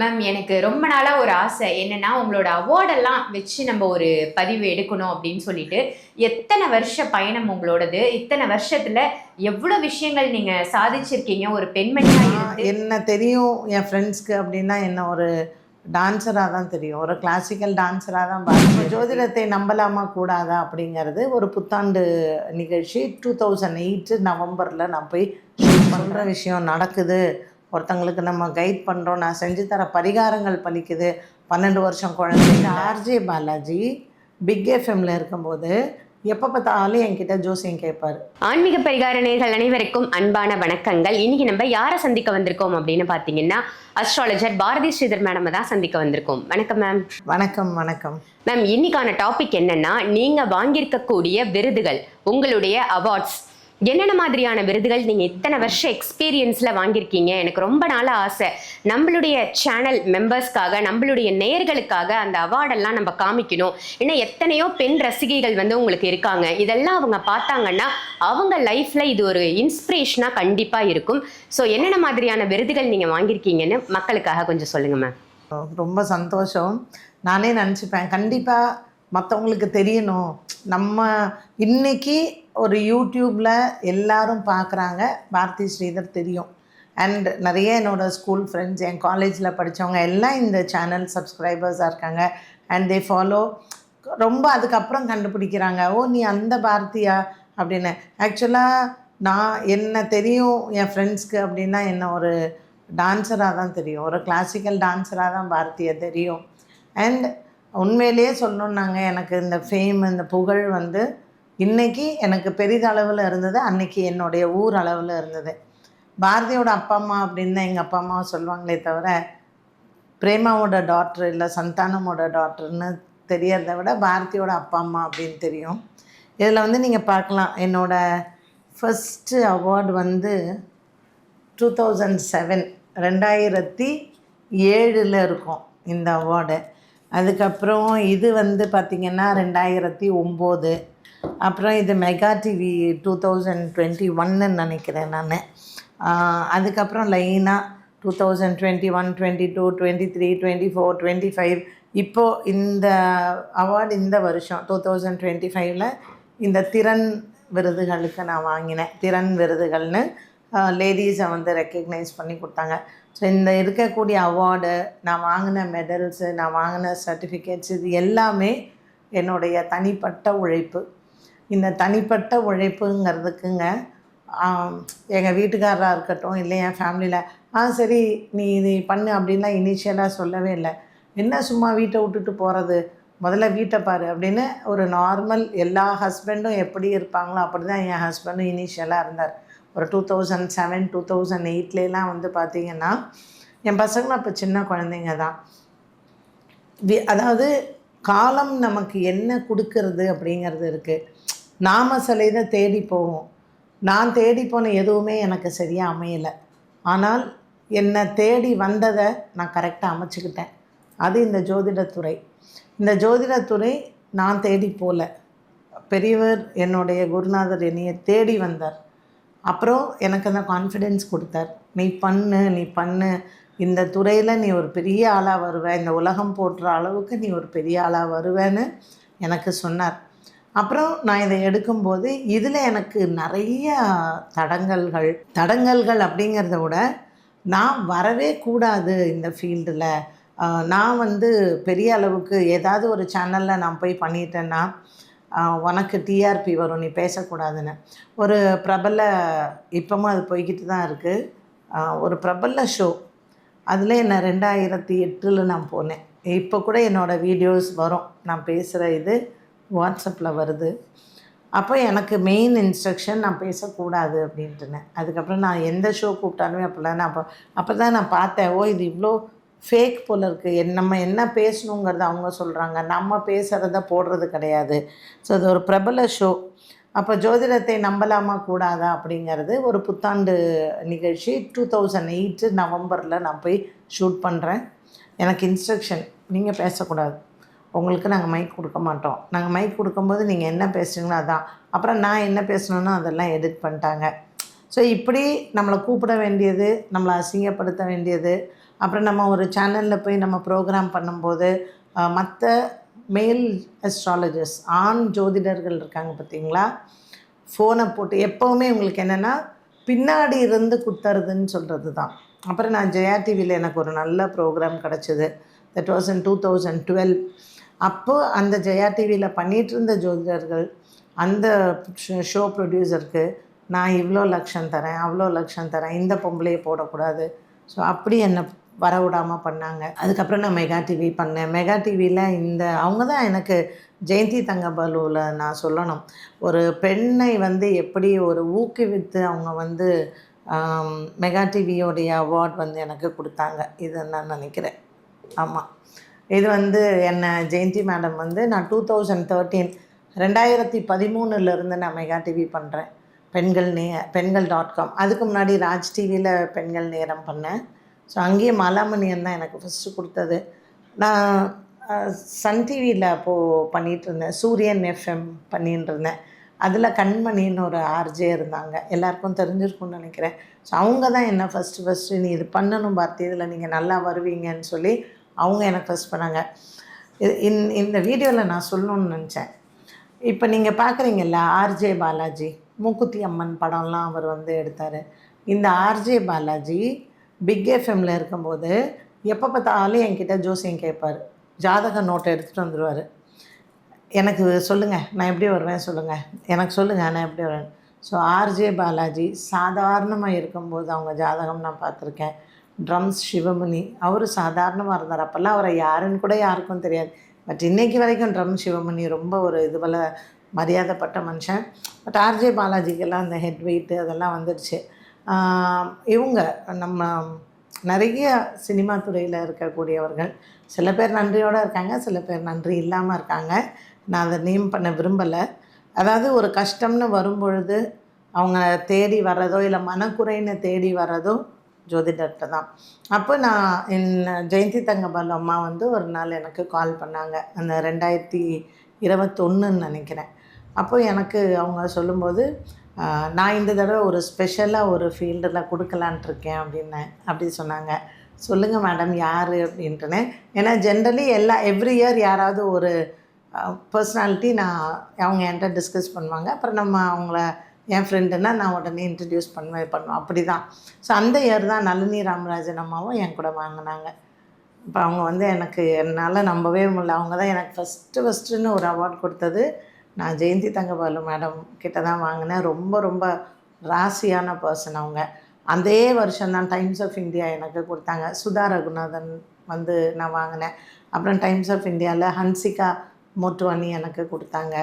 Ma'am எனக்கு ரொம்ப நாளாக ஒரு ஆசை. என்னன்னா உங்களோட அவார்டெல்லாம் வச்சு நம்ம ஒரு பதிவு எடுக்கணும் அப்படின்னு சொல்லிட்டு. எத்தனை வருஷ பயணம் உங்களோடது? இத்தனை வருஷத்துல எவ்வளோ விஷயங்கள் நீங்க சாதிச்சிருக்கீங்க? ஒரு பெண்மணியா இருந்து. என்ன தெரியும்? என் ஃப்ரெண்ட்ஸ்க்கு அப்படின்னா என்ன ஒரு டான்ஸராக தான் தெரியும். ஒரு கிளாசிக்கல் டான்ஸராக தான் பார்க்கணும் ஜோதிடத்தை நம்பலாமா கூடாதா அப்படிங்கிறது ஒரு புத்தாண்டு நிகழ்ச்சி. டூ தௌசண்ட் எயிட்டு நவம்பரில் நான் போய் பண்ணுற விஷயம் நடக்குது. ஒருத்தங்களுக்கு நம்ம கைட் பண்ணுறோம் நான் செஞ்சு தர பரிகாரங்கள் பலிக்குது. பன்னெண்டு வருஷம் குழந்தைங்க. ஆர்ஜே பாலாஜி பிக் எஃப்எம்ல இருக்கும்போது எப்போ பார்த்தாலும் என்கிட்ட ஜோசியம் கேட்பாரு. ஆன்மீக பரிகார நேர்கள் அனைவருக்கும் அன்பான வணக்கங்கள். இன்னைக்கு நம்ம யாரை சந்திக்க வந்திருக்கோம் அப்படின்னு பார்த்தீங்கன்னா அஸ்ட்ராலஜர் பாரதி ஸ்ரீதர் மேடம் தான் சந்திக்க வந்திருக்கோம். வணக்கம் மேம் வணக்கம் வணக்கம். மேம் இன்னைக்கான டாபிக் என்னன்னா நீங்க வாங்கியிருக்கக்கூடிய விருதுகள் உங்களுடைய அவார்ட்ஸ் என்னென்ன மாதிரியான விருதுகள் நீங்கள் இத்தனை வருஷம் எக்ஸ்பீரியன்ஸில் வாங்கியிருக்கீங்க? எனக்கு ரொம்ப நாள ஆசை. நம்மளுடைய சேனல் மெம்பர்ஸ்க்காக நம்மளுடைய நேர்களுக்காக அந்த அவார்டெல்லாம் நம்ம காமிக்கணும். ஏன்னா எத்தனையோ பெண் ரசிகைகள் வந்து உங்களுக்கு இருக்காங்க. இதெல்லாம் அவங்க பார்த்தாங்கன்னா அவங்க லைஃப்பில் இது ஒரு இன்ஸ்பிரேஷனாக கண்டிப்பாக இருக்கும். ஸோ என்னென்ன மாதிரியான விருதுகள் நீங்கள் வாங்கியிருக்கீங்கன்னு மக்களுக்காக கொஞ்சம் சொல்லுங்க மேம் ரொம்ப சந்தோஷம். நானே நினச்சிப்பேன். கண்டிப்பாக மற்றவங்களுக்கு தெரியணும். நம்ம இன்னைக்கு ஒரு யூடியூப்பில் எல்லாரும் பார்க்குறாங்க பாரதி ஸ்ரீதர் தெரியும். அண்ட் நிறைய என்னோடய ஸ்கூல் ஃப்ரெண்ட்ஸ் என் காலேஜில் படித்தவங்க எல்லாம் இந்த சேனல் சப்ஸ்கிரைபர்ஸாக இருக்காங்க. அண்ட் தே ஃபாலோ ரொம்ப அதுக்கப்புறம் கண்டுபிடிக்கிறாங்க. ஓ நீ அந்த பாரதியா? அப்படின்னு. ஆக்சுவலாக நான் என்ன தெரியும் என் ஃப்ரெண்ட்ஸ்க்கு அப்படின்னா என்ன ஒரு டான்ஸராக தான் தெரியும். ஒரு கிளாசிக்கல் டான்ஸராக தான் பாரதியை தெரியும். அண்ட் உண்மையிலேயே சொல்லணுன்னாங்க எனக்கு இந்த ஃபேம் இந்த புகழ் வந்து இன்னைக்கு எனக்கு பெரிதளவில் இருந்தது அன்னைக்கு என்னுடைய ஊர் அளவில் இருந்தது. பாரதியோட அப்பா அம்மா அப்படின்னு தான் எங்கள் அப்பா அம்மாவை சொல்லுவாங்களே தவிர பிரேமாவோட டாக்டர் இல்லை சந்தானமோட டாக்டர்னு தெரியறத விட பாரதியோட அப்பா அம்மா அப்படின்னு தெரியும். இதில் வந்து நீங்கள் பார்க்கலாம் என்னோடய ஃபஸ்ட்டு அவார்டு வந்து டூ தௌசண்ட் செவன் ரெண்டாயிரத்தி ஏழில் இருக்கும் இந்த அவார்டு அதுக்கப்புறம் இது வந்து பார்த்திங்கன்னா ரெண்டாயிரத்தி ஒம்பது. அப்புறம் இது mega TV two thousand twenty ஒன்னு நினைக்கிறேன் நான். அதுக்கப்புறம் லைனாக two thousand twenty one twenty two twenty three twenty four twenty five இப்போது இந்த அவார்டு இந்த வருஷம் டூ தௌசண்ட் டுவெண்ட்டி ஃபைவ்ல இந்த திறன் விருதுகளுக்கு நான் வாங்கினேன். திறன் விருதுகள்னு லேடிஸை வந்து ரெக்கக்னைஸ் பண்ணி கொடுத்தாங்க. ஸோ இந்த இருக்கக்கூடிய அவார்டு நான் வாங்கின மெடல்ஸு நான் வாங்கின சர்டிஃபிகேட்ஸ் இது எல்லாமே என்னுடைய தனிப்பட்ட உழைப்பு. இந்த தனிப்பட்ட உழைப்புங்கிறதுக்குங்க. எங்கள் வீட்டுக்காரராக இருக்கட்டும் இல்லை என் ஃபேமிலியில் ஆ சரி நீ இது பண்ணு அப்படின்லாம் இனிஷியலாக சொல்லவே இல்லை. என்ன சும்மா வீட்டை விட்டுட்டு போகிறது முதல்ல வீட்டை பாரு அப்படின்னு ஒரு நார்மல் எல்லா ஹஸ்பண்டும் எப்படி இருப்பாங்களோ அப்படி தான் என் ஹஸ்பண்டும் இனிஷியலாக இருந்தார். ஒரு two thousand seven two thousand எயிட்லேலாம் வந்து பார்த்திங்கன்னா என் பசங்களும் அப்போ சின்ன குழந்தைங்க தான். வி- அதாவது காலம் நமக்கு என்ன கொடுக்கறது அப்படிங்கிறது இருக்குது நாம சிலைதை தேடி போவோம். நான் தேடி போன எதுவுமே எனக்கு சரியாக அமையலை. ஆனால் என்னை தேடி வந்ததை நான் கரெக்டாக அமைச்சுக்கிட்டேன். அது இந்த ஜோதிடத்துறை. இந்த ஜோதிடத்துறை நான் தேடி போகல பெரியவர் என்னுடைய குருநாதர் என்னையை தேடி வந்தார். அப்புறம் எனக்கு அந்த கான்ஃபிடென்ஸ் கொடுத்தார். நீ பண்ணு நீ பண்ணு. இந்த துறையில் நீ ஒரு பெரிய ஆளாக வருவ. இந்த உலகம் போடுற அளவுக்கு நீ ஒரு பெரிய ஆளாக வருவேன்னு எனக்கு சொன்னார். அப்புறம் நான் இதை எடுக்கும்போது இதில் எனக்கு நிறைய தடங்கல்கள். தடங்கல்கள் அப்படிங்கிறத விட நான் வரவே கூடாது இந்த ஃபீல்டில். நான் வந்து பெரிய அளவுக்கு ஏதாவது ஒரு சேனலில் நான் போய் பண்ணிட்டேன்னா உனக்கு டிஆர்பி வரும் நீ பேசக்கூடாதுன்னு. ஒரு பிரபல இப்போவும் அது போய்கிட்டு தான் இருக்குது ஒரு பிரபல ஷோ அதில் என்ன ரெண்டாயிரத்தி எட்டில் நான் போனேன். இப்போ கூட என்னோடய வீடியோஸ் வரும். நான் பேசுகிற இது. வாட்ஸ்அப்பில் வருது. அப்போ எனக்கு மெயின் இன்ஸ்ட்ரக்ஷன் நான் பேசக்கூடாது அப்படின்ட்டுனேன். அதுக்கப்புறம் நான் எந்த ஷோ கூப்பிட்டாலுமே அப்போல்லாம் நான் அப்போ அப்போ தான் நான் பார்த்தேன். ஓ இது இவ்வளோ ஃபேக் போல் இருக்குது என் நம்ம என்ன பேசணுங்கிறத அவங்க சொல்கிறாங்க நம்ம பேசுகிறத போடுறது கிடையாது. ஸோ அது ஒரு பிரபல ஷோ அப்போ ஜோதிடத்தை நம்பலாமா கூடாதா அப்படிங்கிறது ஒரு புத்தாண்டு நிகழ்ச்சி. டூ தௌசண்ட் எயிட்டு நவம்பரில் நான் போய் ஷூட் பண்ணுறேன் எனக்கு இன்ஸ்ட்ரக்ஷன் நீங்கள் பேசக்கூடாது. உங்களுக்கு நாங்கள் மைக் கொடுக்க மாட்டோம். நாங்கள் மைக் கொடுக்கும்போது நீங்கள் என்ன பேசுகிறீங்களோ அதான். அப்புறம் நான் என்ன பேசணுன்னோ அதெல்லாம் எடிட் பண்ணிட்டாங்க. ஸோ இப்படி நம்மளை கூப்பிட வேண்டியது நம்மளை அசிங்கப்படுத்த வேண்டியது. அப்புறம் நம்ம ஒரு சேனலில் போய் நம்ம ப்ரோக்ராம் பண்ணும்போது மற்ற மேல் அஸ்ட்ராலஜர்ஸ் ஆண் ஜோதிடர்கள் இருக்காங்க பார்த்தீங்களா? ஃபோனை போட்டு எப்போவுமே உங்களுக்கு என்னென்னா பின்னாடி இருந்து குத்துறதுன்னு சொல்கிறது தான் அப்புறம் நான் ஜெயா டிவியில் எனக்கு ஒரு நல்ல ப்ரோக்ராம் கிடச்சிது. That was in two thousand twelve அப்போது அந்த ஜெயா டிவியில் பண்ணிகிட்டு இருந்த ஜோதிடர்கள் அந்த ஷோ ப்ரொடியூசருக்கு நான் இவ்வளோ லட்சம் தரேன் அவ்வளோ லட்சம் தரேன் இந்த பொம்பளையை போடக்கூடாது. ஸோ அப்படி என்னை வர விடாமல் பண்ணாங்க. அதுக்கப்புறம் நான் மெகா டிவி பண்ணேன். மெகா டிவியில் இந்த அவங்க தான் எனக்கு ஜெயந்தி தங்கபாலுவில் நான் சொல்லணும். ஒரு பெண்ணை வந்து எப்படி ஒரு ஊக்குவித்து அவங்க வந்து மெகா டிவியோடைய அவார்ட் வந்து எனக்கு கொடுத்தாங்க. இதை நான் நினைக்கிறேன். ஆமாம் இது வந்து என்ன ஜெயந்தி மேடம் வந்து நான் டூ தௌசண்ட் தேர்ட்டீன் ரெண்டாயிரத்தி பதிமூணுலேருந்து நான் மெகா டிவி பண்ணுறேன் பெண்கள் நே பெண்கள் டாட் காம் அதுக்கு முன்னாடி ராஜ் டிவியில் பெண்கள் நேரம் பண்ணேன். ஸோ அங்கேயே மாலாமணியன் தான் எனக்கு ஃபஸ்ட்டு கொடுத்தது. நான் சன் டிவியில் அப்போது பண்ணிகிட்டு இருந்தேன். சூரியன் எஃப்எம் பண்ணிட்டு இருந்தேன். அதில் கண்மணின்னு ஒரு ஆர்ஜே இருந்தாங்க. எல்லாருக்கும் தெரிஞ்சிருக்கும்னு நினைக்கிறேன். ஸோ அவங்க தான் என்ன ஃபஸ்ட்டு ஃபஸ்ட்டு நீ இது பண்ணணும் பார்த்து இதில் நீங்கள் நல்லா வருவீங்கன்னு சொல்லி அவங்க எனக்கு ஃபஸ்ட் பண்ணாங்க. இது- இந் இந்த வீடியோவில் நான் சொல்லணும்னு நினச்சேன். இப்போ நீங்கள் பார்க்குறீங்கல்ல ஆர்ஜே பாலாஜி மூக்குத்தி அம்மன் படம்லாம் அவர் வந்து எடுத்தார். இந்த ஆர்ஜே பாலாஜி பிக் எஃப்எம்மில் இருக்கும்போது எப்போ பார்த்தாலும் என்கிட்ட ஜோசியம் கேட்பார். ஜாதக நோட்டை எடுத்துகிட்டு வந்துடுவார் எனக்கு சொல்லுங்கள் நான் எப்படி வருவேன் சொல்லுங்கள் எனக்கு சொல்லுங்கள் நான் எப்படி வருவேன். ஸோ ஆர்ஜே பாலாஜி சாதாரணமாக இருக்கும்போது அவங்க ஜாதகம் நான் பார்த்துருக்கேன். ட்ரம்ஸ் சிவமுனி. அவர் சாதாரணமாக இருந்தார். அப்போல்லாம் அவரை யாருன்னு கூட யாருக்கும் தெரியாது. பட் இன்றைக்கி வரைக்கும் ட்ரம் சிவமுனி ரொம்ப ஒரு இதுபோல் மரியாதைப்பட்ட மனுஷன். பட் ஆர்ஜே பாலாஜிக்கெல்லாம் அந்த ஹெட் வெயிட்டு அதெல்லாம் வந்துடுச்சு. இவங்க நம்ம நிறைய சினிமா துறையில் இருக்கக்கூடியவர்கள். சில பேர் நன்றியோடு இருக்காங்க சில பேர் நன்றி இல்லாமல் இருக்காங்க. நான் அதை நேம் பண்ண விரும்பலை. அதாவது ஒரு கஷ்டம்னு வரும்பொழுது அவங்க தேடி வர்றதோ இல்லை மனக்குறைன்னு தேடி வர்றதோ ஜோதிடர்கிட்ட தான். அப்போ நான் என் ஜெயந்தி தங்கபால் அம்மா வந்து ஒரு நாள் எனக்கு கால் பண்ணாங்க. அந்த ரெண்டாயிரத்தி இருபத்தொன்னுன்னு நினைக்கிறேன். அப்போ எனக்கு அவங்க சொல்லும்போது நான் இந்த தடவை ஒரு ஸ்பெஷலாக ஒரு ஃபீல்டில் கொடுக்கலான்ட்டு இருக்கேன் அப்படின்னேன் அப்படி சொன்னாங்க. சொல்லுங்கள் மேடம் யார்? அப்படின்ட்டுனே. ஏன்னா ஜென்ரலி எல்லா எவ்ரி இயர் யாராவது ஒரு பர்சனாலிட்டி நான் அவங்க என்கிட்ட டிஸ்கஸ் பண்ணுவாங்க. அப்புறம் நம்ம அவங்கள என் ஃப்ரெண்டுன்னா நான் உடனே இன்ட்ரடியூஸ் பண்ணுவேன். பண்ணுவோம் அப்படி தான் ஸோ அந்த இயர் தான் நளினி ராமராஜன் அம்மாவும் என் கூட வாங்கினாங்க. இப்போ அவங்க வந்து எனக்கு என்னால் நம்பவே முடியல. அவங்க தான் எனக்கு ஃபஸ்ட்டு ஃபஸ்ட்டுன்னு ஒரு அவார்ட் கொடுத்தது. நான் ஜெயந்தி தங்கபாலு மேடம் கிட்ட தான் வாங்கினேன். ரொம்ப ரொம்ப ராசியான பர்சன் அவங்க. அதே வருஷம் தான் டைம்ஸ் ஆஃப் இந்தியா எனக்கு கொடுத்தாங்க. சுதா ரகுநாதன் வந்து நான் வாங்கினேன். அப்புறம் டைம்ஸ் ஆஃப் இந்தியாவில் ஹன்சிகா மோட்டுவானி எனக்கு கொடுத்தாங்க.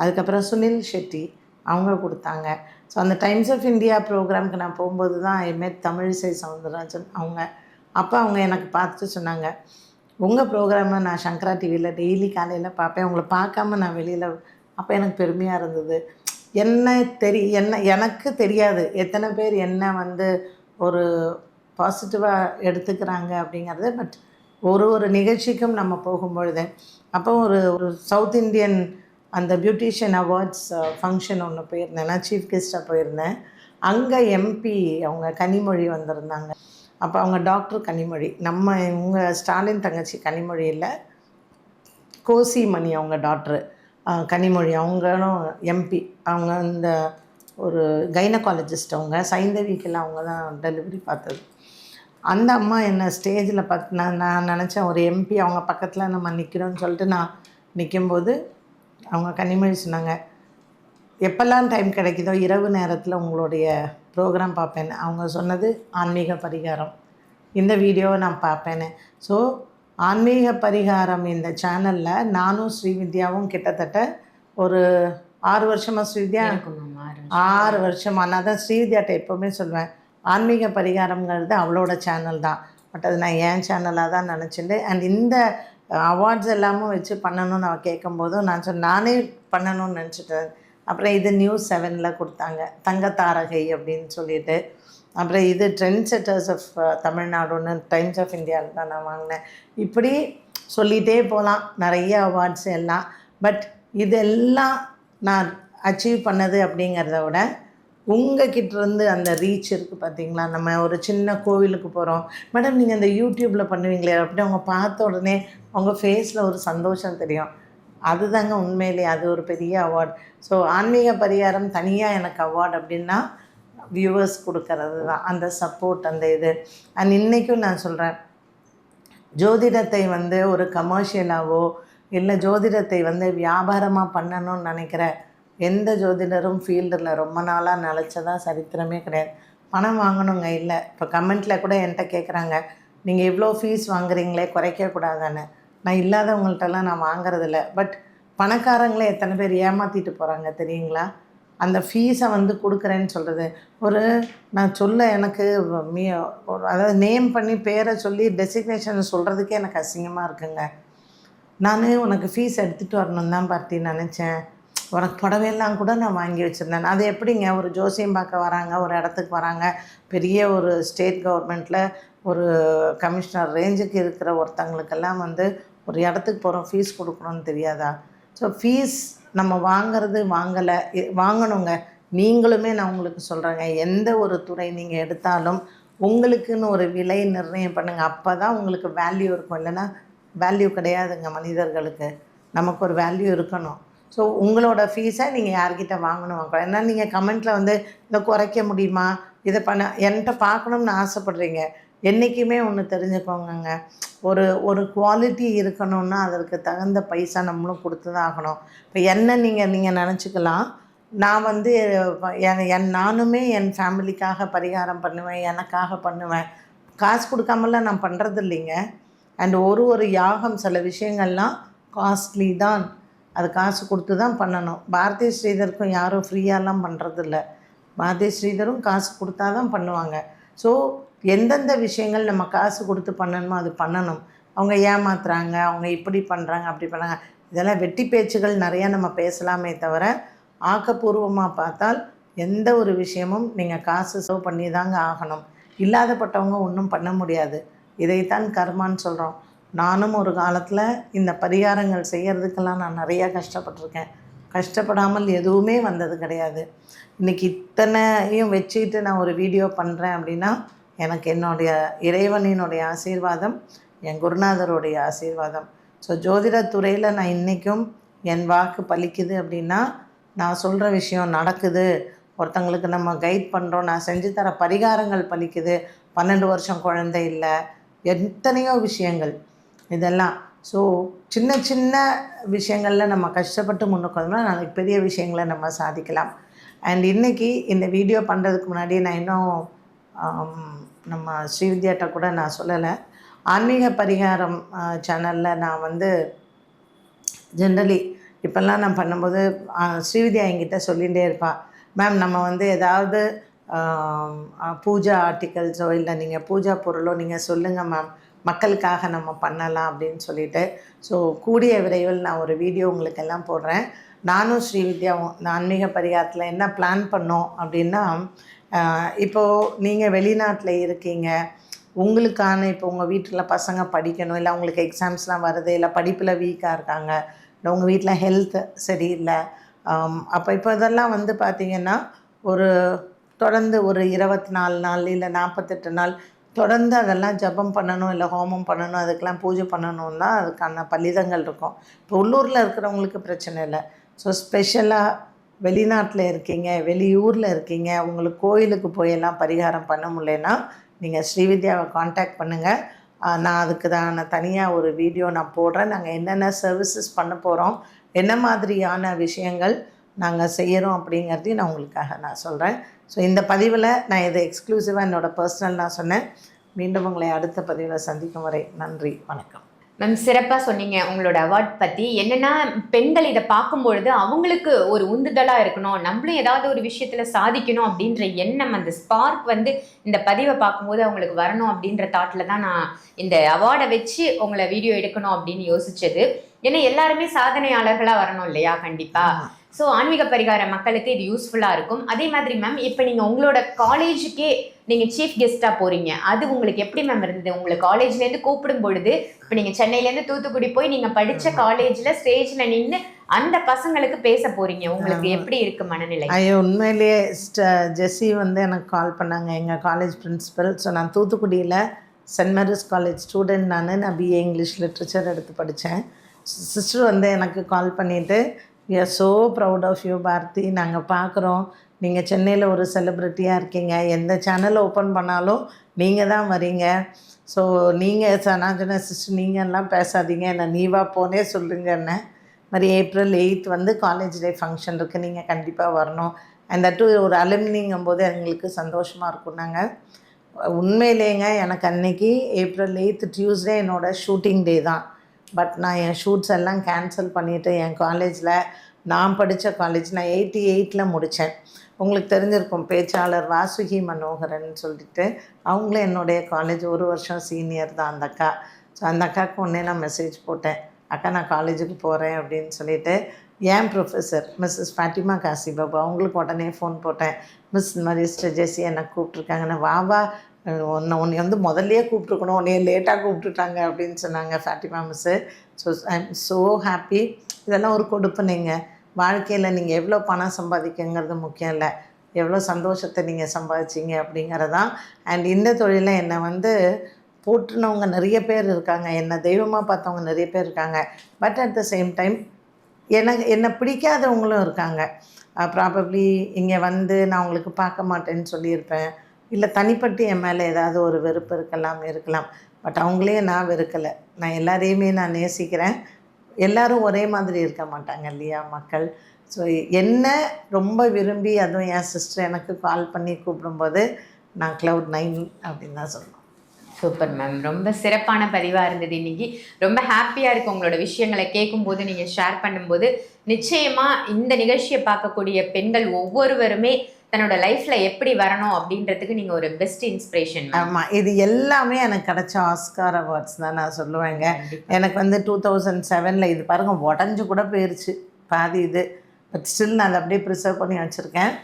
அதுக்கப்புறம் சுனில் ஷெட்டி. அவங்க கொடுத்தாங்க. ஸோ அந்த டைம்ஸ் ஆஃப் இந்தியா ப்ரோக்ராமுக்கு நான் போகும்போது தான் ஐமேட் தமிழிசை சவுந்தரராஜன் அவங்க அப்போ அவங்க எனக்கு பார்த்துட்டு சொன்னாங்க. உங்கள் ப்ரோக்ராமை நான் சங்கரா டிவியில் டெய்லி காலையில் பார்ப்பேன். உங்களை பார்க்காம நான் வெளியில் அப்போ எனக்கு பெருமையாக இருந்தது. என்ன தெரி என்ன எனக்கு தெரியாது. எத்தனை பேர் என்ன வந்து ஒரு பாசிட்டிவாக எடுத்துக்கிறாங்க அப்படிங்கிறது பட் ஒரு ஒரு நிகழ்ச்சிக்கும் நம்ம போகும்பொழுது. அப்போ ஒரு ஒரு சவுத் இந்தியன் அந்த பியூட்டிஷியன் அவார்ட்ஸ் ஃபங்க்ஷன் ஒன்று போயிருந்தேன். நான் சீஃப் கெஸ்ட்டாக போயிருந்தேன். அங்கே எம்பி அவங்க கனிமொழி வந்திருந்தாங்க. அப்போ அவங்க டாக்டர் கனிமொழி. நம்ம இவங்க ஸ்டாலின் தங்கச்சி கனிமொழி இல்லை கோசி மணி அவங்க டாக்டரு கனிமொழி. அவங்களும் எம்பி அவங்க இந்த ஒரு கைனகாலஜிஸ்ட் அவங்க. சைந்தவிக்கெல்லாம் அவங்க தான் டெலிவரி பார்த்தது. அந்த அம்மா என்ன ஸ்டேஜில் பார்த்து நான் நான் நினச்சேன் ஒரு எம்பி அவங்க பக்கத்தில் நம்ம நிற்கிறோன்னு சொல்லிட்டு நான் நிற்கும்போது அவங்க கனிமொழி சொன்னாங்க எப்போல்லாம் டைம் கிடைக்குதோ இரவு நேரத்தில் உங்களுடைய ப்ரோக்ராம் பார்ப்பேன். அவங்க சொன்னது ஆன்மீக பரிகாரம். இந்த வீடியோவை நான் பார்ப்பேன்னு. ஸோ ஆன்மீக பரிகாரம் இந்த சேனலில் நானும் ஸ்ரீவித்யாவும் கிட்டத்தட்ட ஒரு ஆறு வருஷமாக ஸ்ரீவித்யா ஆறு வருஷமா. நான் தான் ஸ்ரீவித்யாட்ட எப்போவுமே சொல்லுவேன் ஆன்மீக பரிகாரங்கிறது அவளோட சேனல் தான். பட் அது நான் என் சேனலாக தான் நினச்சிட்டு அண்ட் இந்த அவார்ட்ஸ் எல்லாமும் வச்சு பண்ணணும்னு அவள் கேட்கும்போதும் நான் சொன்ன நானே பண்ணணும்னு நினச்சிட்டேன். அப்புறம் இது நியூஸ் செவனில் கொடுத்தாங்க தங்கத்தாரகை அப்படின்னு சொல்லிட்டு. அப்புறம் இது ட்ரெண்ட் செட்டர்ஸ் ஆஃப் தமிழ்நாடுன்னு டைம்ஸ் ஆஃப் இந்தியாவில் தான் நான் வாங்கினேன். இப்படி சொல்லிகிட்டே போகலாம் நிறைய அவார்ட்ஸ் எல்லாம். பட் இதெல்லாம் நான் அச்சீவ் பண்ணது அப்படிங்கிறத விட உங்ககிட்ட இருந்து அந்த ரீச் இருக்குது பார்த்தீங்களா நம்ம ஒரு சின்ன கோவிலுக்கு போகிறோம் மேடம் நீங்கள் அந்த யூடியூப்பில் பண்ணுவீங்களே அப்படி அவங்க பார்த்த உடனே அவங்க ஃபேஸில் ஒரு சந்தோஷம் தெரியும். அதுதாங்க உண்மையிலே அது ஒரு பெரிய அவார்ட் ஸோ ஆன்மீக பரிகாரம் தனியாக எனக்கு அவார்ட் அப்படின்னா வியூவர்ஸ் கொடுக்கறது தான். அந்த சப்போர்ட் அந்த இது. அண்ட் இன்றைக்கும் நான் சொல்கிறேன் ஜோதிடத்தை வந்து ஒரு கமர்ஷியலாகவோ இல்லை ஜோதிடத்தை வந்து வியாபாரமாக பண்ணணும்னு நினைக்கிற எந்த ஜோதிடரும் ஃபீல்டில் ரொம்ப நாளாக நிலச்சதா சரித்திரமே கிடையாது. பணம் வாங்கணுங்க இல்லை. இப்போ கமெண்ட்டில் கூட என்கிட்ட கேட்குறாங்க நீங்கள் இவ்வளோ ஃபீஸ் வாங்குறீங்களே குறைக்கக்கூடாதான்னு. நான் இல்லாதவங்கள்ட்டலாம் நான் வாங்குறதில்ல. பட் பணக்காரங்களே எத்தனை பேர் ஏமாற்றிட்டு போகிறாங்க தெரியுங்களா? அந்த ஃபீஸை வந்து கொடுக்குறேன்னு சொல்கிறது ஒரு நான் சொல்ல எனக்கு மீ ஒரு அதாவது நேம் பண்ணி பேரை சொல்லி டெசிக்னேஷன் சொல்கிறதுக்கே எனக்கு அசிங்கமாக இருக்குங்க. நான் உனக்கு ஃபீஸ் எடுத்துகிட்டு வரணும் தான் பார்த்தி நினச்சேன். உனக்கு புடவையெல்லாம் கூட நான் வாங்கி வச்சுருந்தேன். அது எப்படிங்க? ஒரு ஜோசியம் பார்க்க வராங்க ஒரு இடத்துக்கு வராங்க. பெரிய ஒரு ஸ்டேட் கவர்மெண்ட்டில் ஒரு கமிஷனர் ரேஞ்சுக்கு இருக்கிற ஒருத்தங்களுக்கெல்லாம் வந்து ஒரு இடத்துக்கு போகிறோம் ஃபீஸ் கொடுக்கணும்னு தெரியாதா? ஸோ ஃபீஸ் நம்ம வாங்குறது வாங்கலை வாங்கணுங்க. நீங்களுமே நான் உங்களுக்கு சொல்கிறேங்க எந்த ஒரு துறை நீங்கள் எடுத்தாலும் உங்களுக்குன்னு ஒரு விலை நிர்ணயம் பண்ணுங்கள் அப்போ தான் உங்களுக்கு வேல்யூ இருக்கும். இல்லைன்னா வேல்யூ கிடையாதுங்க மனிதர்களுக்கு. நமக்கு ஒரு வேல்யூ இருக்கணும். ஸோ உங்களோட ஃபீஸை நீங்கள் யார்கிட்ட வாங்கணும் வாங்கலாம் ஏன்னா நீங்கள் கமெண்ட்டில் வந்து இதை குறைக்க முடியுமா? இதை பண்ண என்கிட்ட பார்க்கணும்னு ஆசைப்பட்றீங்க. என்றைக்குமே ஒன்று தெரிஞ்சுக்கோங்கங்க. ஒரு ஒரு குவாலிட்டி இருக்கணும்னா அதற்கு தகுந்த பைசா நம்மளும் கொடுத்து தான் ஆகணும். இப்போ என்ன நீங்கள் நீங்கள் நினச்சிக்கலாம். நான் வந்து என் என் நானுமே என் ஃபேமிலிக்காக பரிகாரம் பண்ணுவேன் எனக்காக பண்ணுவேன். காசு கொடுக்காமலாம் நான் பண்ணுறது இல்லைங்க அண்ட் ஒரு ஒரு யாகம் சில விஷயங்கள்லாம் காஸ்ட்லி தான். அது காசு கொடுத்து தான் பண்ணணும். பாரதி ஸ்ரீதருக்கும் யாரும் ஃப்ரீயாலாம் பண்ணுறதில்ல பாரதி ஸ்ரீதரும் காசு கொடுத்தா தான் பண்ணுவாங்க. ஸோ எந்தெந்த விஷயங்கள் நம்ம காசு கொடுத்து பண்ணணுமோ அது பண்ணணும். அவங்க ஏமாத்துறாங்க அவங்க இப்படி பண்ணுறாங்க அப்படி பண்ணுறாங்க இதெல்லாம் வெட்டி பேச்சுகள் நிறையா நம்ம பேசலாமே தவிர ஆக்கப்பூர்வமாக பார்த்தால் எந்த ஒரு விஷயமும் நீங்கள் காசு செலவு பண்ணி தாங்க ஆகணும். இல்லாதப்பட்டவங்க ஒன்றும் பண்ண முடியாது. இதைத்தான் கர்மான்னு சொல்கிறோம் நானும் ஒரு காலத்தில் இந்த பரிகாரங்கள் செய்கிறதுக்கெல்லாம் நான் நிறையா கஷ்டப்பட்டிருக்கேன். கஷ்டப்படாமல் எதுவுமே வந்தது கிடையாது. இன்றைக்கி இத்தனையும் வச்சுக்கிட்டு நான் ஒரு வீடியோ பண்ணுறேன் அப்படின்னா எனக்கு என்னுடைய இறைவனினுடைய ஆசீர்வாதம் என் குருநாதருடைய ஆசீர்வாதம். ஸோ ஜோதிடத்துறையில் நான் இன்றைக்கும் என் வாக்கு பலிக்குது அப்படின்னா நான் சொல்கிற விஷயம் நடக்குது. ஒருத்தங்களுக்கு நம்ம கைட் பண்ணுறோம் நான் செஞ்சு தர பரிகாரங்கள் பலிக்குது. பன்னெண்டு வருஷம் குழந்தை இல்லை. எத்தனையோ விஷயங்கள். இதெல்லாம். ஸோ சின்ன சின்ன விஷயங்களில் நம்ம கஷ்டப்பட்டு முன்னுக்கணும்னா நாளைக்கு பெரிய விஷயங்களை நம்ம சாதிக்கலாம். அண்ட் இன்றைக்கி இந்த வீடியோ பண்ணுறதுக்கு முன்னாடி நான் இன்னும் நம்ம ஸ்ரீவித்யாட்ட கூட நான் சொல்லலை. ஆன்மீக பரிகாரம் சேனலில் நான் வந்து ஜென்ரலி இப்போல்லாம் நான் பண்ணும்போது ஸ்ரீவித்யா என்கிட்ட சொல்லிகிட்டே இருப்பாள் மேம் நம்ம வந்து ஏதாவது பூஜா ஆர்டிகல்ஸோ இல்லை நீங்கள் பூஜா பொருளோ நீங்கள் சொல்லுங்கள் மேம் மக்களுக்காக நம்ம பண்ணலாம் அப்படின்னு சொல்லிட்டு. ஸோ கூடிய விரைவில் நான் ஒரு வீடியோ உங்களுக்கு எல்லாம் போடுறேன். நானும் ஸ்ரீவித்யாவும் இந்த ஆன்மீக பரிகாரத்தில் என்ன பிளான் பண்ணோம் அப்படின்னா இப்போது நீங்கள் வெளிநாட்டில் இருக்கீங்க. உங்களுக்கான இப்போ உங்கள் வீட்டில் பசங்க படிக்கணும் இல்லை உங்களுக்கு எக்ஸாம்ஸ்லாம் வருது இல்லை படிப்பில் வீக்காக இருக்காங்க இல்லை உங்கள் வீட்டில் ஹெல்த் சரியில்லை அப்போ இப்போ இதெல்லாம் வந்து பார்த்திங்கன்னா ஒரு தொடர்ந்து ஒரு இருபத்தி நாலு நாள் இல்லை நாற்பத்தெட்டு நாள் தொடர்ந்து அதெல்லாம் ஜெபம் பண்ணணும் இல்லை ஹோமம் பண்ணணும் அதுக்கெல்லாம் பூஜை பண்ணணும்னா அதுக்கான பலிதங்கள் இருக்கும். இப்போ உள்ளூரில் இருக்கிறவங்களுக்கு பிரச்சனை இல்லை. ஸோ ஸ்பெஷலாக வெளிநாட்டில் இருக்கீங்க வெளியூரில் இருக்கீங்க உங்களுக்கு கோயிலுக்கு போயெல்லாம் பரிகாரம் பண்ண முடியலன்னா நீங்கள் ஸ்ரீவித்யாவை காண்டாக்ட் பண்ணுங்கள் நான் அதுக்கு தான் நான் தனியாக ஒரு வீடியோ நான் போடுறேன். நாங்கள் என்னென்ன சர்வீசஸ் பண்ண போகிறோம் என்ன மாதிரியான விஷயங்கள் நாங்கள் செய்கிறோம் அப்படிங்கிறதையும் நான் உங்களுக்காக நான் சொல்கிறேன் ஸோ இந்த பதிவில் நான் இதை எக்ஸ்க்ளூசிவாக என்னோடய பர்சனல் நான் சொன்னேன். மீண்டும் உங்களை அடுத்த பதிவில் சந்திக்கும் வரை நன்றி வணக்கம். மேம் சிறப்பாக சொன்னீங்க. உங்களோட அவார்ட் பற்றி என்னன்னா பெண்கள் இதை பார்க்கும்பொழுது அவங்களுக்கு ஒரு உந்துதலாக இருக்கணும். நம்மளும் ஏதாவது ஒரு விஷயத்தில் சாதிக்கணும் அப்படின்ற எண்ணம் அந்த ஸ்பார்க் வந்து இந்த பதிவை பார்க்கும்போது அவங்களுக்கு வரணும் அப்படின்ற தாட்டில் தான் நான் இந்த அவார்டை வச்சு உங்களை வீடியோ எடுக்கணும் அப்படின்னு யோசிச்சது. ஏன்னா எல்லாருமே சாதனையாளர்களாக வரணும் இல்லையா? கண்டிப்பாக ஸோ ஆன்மீக பரிகார மக்களுக்கு இது யூஸ்ஃபுல்லாக இருக்கும். அதே மாதிரி மேம் இப்போ நீங்கள் உங்களோட காலேஜுக்கே நீங்கள் சீஃப் கெஸ்ட்டாக போகிறீங்க அது உங்களுக்கு எப்படி மேம் இருந்தது? உங்களுக்கு காலேஜ்லேருந்து கூப்பிடும் பொழுது இப்போ நீங்கள் சென்னையிலேருந்து தூத்துக்குடி போய் நீங்கள் படித்த காலேஜில் ஸ்டேஜில் நின்று அந்த பசங்களுக்கு பேச போறீங்க. உங்களுக்கு. எப்படி இருக்கு மனநிலை? ஐயோ உண்மையிலேயே ஜெஸ்ஸி வந்து எனக்கு கால் பண்ணாங்க. எங்கள் காலேஜ் பிரின்சிபல் ஸோ நான் தூத்துக்குடியில் சென்ட் மேரிஸ் காலேஜ் ஸ்டூடெண்ட் நான். நான் பிஏ இங்கிலீஷ் லிட்ரேச்சர் எடுத்து படித்தேன் சிஸ்டர் வந்து எனக்கு கால் பண்ணிவிட்டு we are so proud of you Bharathi நாங்கள் பார்க்குறோம் நீங்கள் சென்னையில் ஒரு செலிப்ரிட்டியாக இருக்கீங்க. எந்த சேனல் ஓப்பன் பண்ணாலும் நீங்கள் தான் வரீங்க. ஸோ நீங்கள் சனாஜன சிஸ்டர் நீங்கள் எல்லாம் பேசாதீங்க. என்ன நீவா போனே சொல்லுங்கன்னு. மாதிரி ஏப்ரல் எயித் வந்து காலேஜ் டே ஃபங்க்ஷன் இருக்குது நீங்கள் கண்டிப்பாக வரணும். அந்த டூ ஒரு அலுமினிங்கும் போது எங்களுக்கு சந்தோஷமாக இருக்கும். நாங்கள் உண்மையிலேங்க எனக்கு அன்னைக்கு ஏப்ரல் எயித்து டியூஸ்டே என்னோட ஷூட்டிங் டே தான். பட் நான் என் ஷூட்ஸ் எல்லாம் கேன்சல் பண்ணிவிட்டு என் காலேஜில் நான் படித்த காலேஜ் நான் எயிட்டி எயிட்டில் முடித்தேன் உங்களுக்கு தெரிஞ்சிருக்கும் பேச்சாளர் வாசுகி மனோகரன் சொல்லிட்டு அவங்களும் என்னுடைய காலேஜ் ஒரு வருஷம் சீனியர் தான் அந்த அக்கா. ஸோ அந்த அக்காவுக்கு ஒன்றே நான் மெசேஜ் போட்டேன். அக்கா நான் காலேஜுக்கு போகிறேன் அப்படின்னு சொல்லிட்டு ஏன் ப்ரொஃபஸர் மிஸ்ஸஸ் ஃபாத்திமா காசி பாபு அவங்களுக்கு உடனே ஃபோன் போட்டேன். மிஸ் இந்த மாதிரி சிஸ்டர் என்னை கூப்பிட்ருக்காங்கன்னு வா வா உன்னை உன்னை வந்து முதல்லையே கூப்பிட்ருக்கணும் உன்னைய லேட்டாக கூப்பிட்டுட்டாங்க அப்படின்னு சொன்னாங்க Fathima miss so I am so happy இதெல்லாம் ஒரு கொடுப்புனீங்க வாழ்க்கையில் நீங்கள் எவ்வளோ பணம் சம்பாதிக்கங்கிறது முக்கியம் இல்லை. எவ்வளோ சந்தோஷத்தை நீங்கள் சம்பாதிச்சீங்க அப்படிங்கிறதான். அண்ட் இந்த தொழிலில் என்னை வந்து போட்டுனவங்க நிறைய பேர் இருக்காங்க. என்னை தெய்வமாக பார்த்தவங்க நிறைய பேர் இருக்காங்க. But at the same time எனக்கு என்னை பிடிக்காதவங்களும் இருக்காங்க. Uh, ப்ராபப்ளி இங்கே வந்து நான் உங்களுக்கு பார்க்க மாட்டேன்னு சொல்லியிருப்பேன். இல்லை தனிப்பட்டு என் மேலே ஏதாவது ஒரு வெறுப்பு இருக்கலாம் இருக்கலாம். பட் அவங்களையும் நான் வெறுக்கலை. நான் எல்லாரையுமே நான் நேசிக்கிறேன். எல்லாரும் ஒரே மாதிரி இருக்க மாட்டாங்க இல்லையா மக்கள்? ஸோ என்ன ரொம்ப விரும்பி அதுவும் என் சிஸ்டர் எனக்கு கால் பண்ணி கூப்பிடும்போது நான் க்ளவுட் நைன் அப்படின்னு தான் சொல்லுவேன் சூப்பர் மேம் ரொம்ப சிறப்பான பதிவா இருந்தது இன்னைக்கு. ரொம்ப ஹாப்பியா இருக்கு உங்களோட விஷயங்களை கேட்கும்போது நீங்க ஷேர் பண்ணும்போது. நிச்சயமா இந்த நிகழ்ச்சியை பார்க்கக்கூடிய பெண்கள் ஒவ்வொருவருமே தன்னோட லைஃப்ல எப்படி வரணும் அப்படின்றதுக்கு நீங்க ஒரு பெஸ்ட் இன்ஸ்பிரேஷன் ஆமாம் இது எல்லாமே எனக்கு கிடைச்ச ஆஸ்கார் அவார்ட்ஸ் தான் நான் சொல்லுவேங்க. எனக்கு வந்து டூ தௌசண்ட் செவனில் இது பாருங்கள் உடஞ்சி கூட போயிருச்சு. பாதி இது. பட் ஸ்டில் நான் அதை அப்படியே ப்ரிசர்வ் பண்ணி வச்சுருக்கேன்.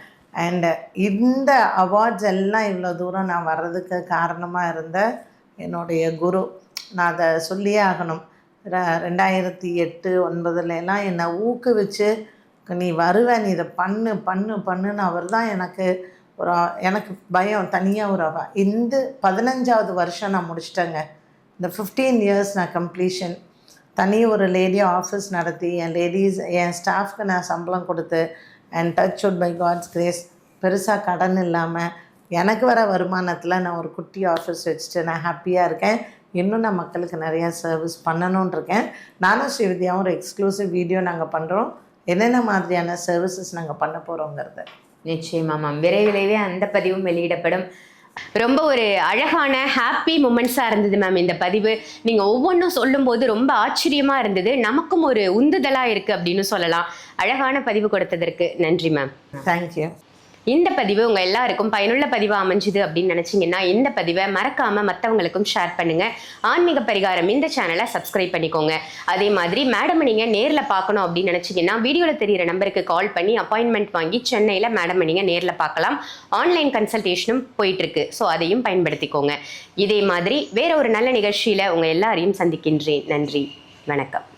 அண்டு இந்த அவார்ட்ஸ் எல்லாம் இவ்வளோ தூரம் நான் வர்றதுக்கு காரணமாக இருந்த என்னுடைய குரு. நான் அதை சொல்லியே ஆகணும். ர ரெண்டாயிரத்தி எட்டு ஒன்பதுல எல்லாம் என்னை ஊக்குவிச்சு நீ வருவ நீ இதை பண்ணு பண்ணு பண்ணுன்னு அவர் தான் எனக்கு ஒரு எனக்கு பயம் தனியாக ஒரு அவ. இந்த பதினஞ்சாவது வருஷம் நான் முடிச்சிட்டேங்க. இந்த ஃபிஃப்டீன் இயர்ஸ் நான் கம்ப்ளீஷன் தனி ஒரு லேடி ஆஃபீஸ் நடத்தி என் லேடிஸ் என் ஸ்டாஃப்க்கு நான் சம்பளம் கொடுத்து and touch wood by God's grace பெருசாக கடன் இல்லாமல் எனக்கு வர வருமானத்தில் நான் ஒரு குட்டி ஆஃபீஸ் வச்சுட்டு நான் ஹாப்பியாக இருக்கேன். இன்னும் நான் மக்களுக்கு நிறையா சர்வீஸ் பண்ணணும்னு இருக்கேன். நானும் ஸ்ரீவித்யாவும் ஒரு எக்ஸ்க்ளூசிவ் வீடியோ நாங்கள் பண்ணுறோம் என்னென்ன மாதிரியான சர்வீசஸ் நாங்கள் பண்ண போகிறோங்கிறது நிச்சயமா மேம் விரைவிலேயே அந்த பதிவும் வெளியிடப்படும். ரொம்ப ஒரு அழகான ஹாப்பி மூமெண்ட்ஸாக இருந்தது மேம் இந்த பதிவு. நீங்கள் ஒவ்வொன்றும் சொல்லும்போது ரொம்ப ஆச்சரியமாக இருந்தது. நமக்கும் ஒரு உந்துதலாக இருக்குது அப்படின்னு சொல்லலாம். அழகான பதிவு கொடுத்ததற்கு நன்றி மேம் தேங்க்யூ இந்த பதிவு உங்கள் எல்லாருக்கும் பயனுள்ள பதிவாக அமைஞ்சுது அப்படின்னு நினச்சிங்கன்னா இந்த பதிவை மறக்காமல் மற்றவங்களுக்கும் ஷேர் பண்ணுங்கள் ஆன்மீக பரிகாரம் இந்த சேனலை சப்ஸ்கிரைப் பண்ணிக்கோங்க. அதே மாதிரி மேடம் நீங்கள் நேரில் பார்க்கணும் அப்படின்னு நினச்சிங்கன்னா வீடியோவில் தெரியிற நம்பருக்கு கால் பண்ணி அப்பாயின்மெண்ட் வாங்கி சென்னையில் மேடம் நீங்கள் நேரில் பார்க்கலாம். ஆன்லைன் கன்சல்டேஷனும் போயிட்டுருக்கு. ஸோ அதையும் பயன்படுத்திக்கோங்க. இதே மாதிரி வேற ஒரு நல்ல நிகழ்ச்சியில் உங்கள் எல்லாரையும் சந்திக்கின்றேன். நன்றி. வணக்கம்.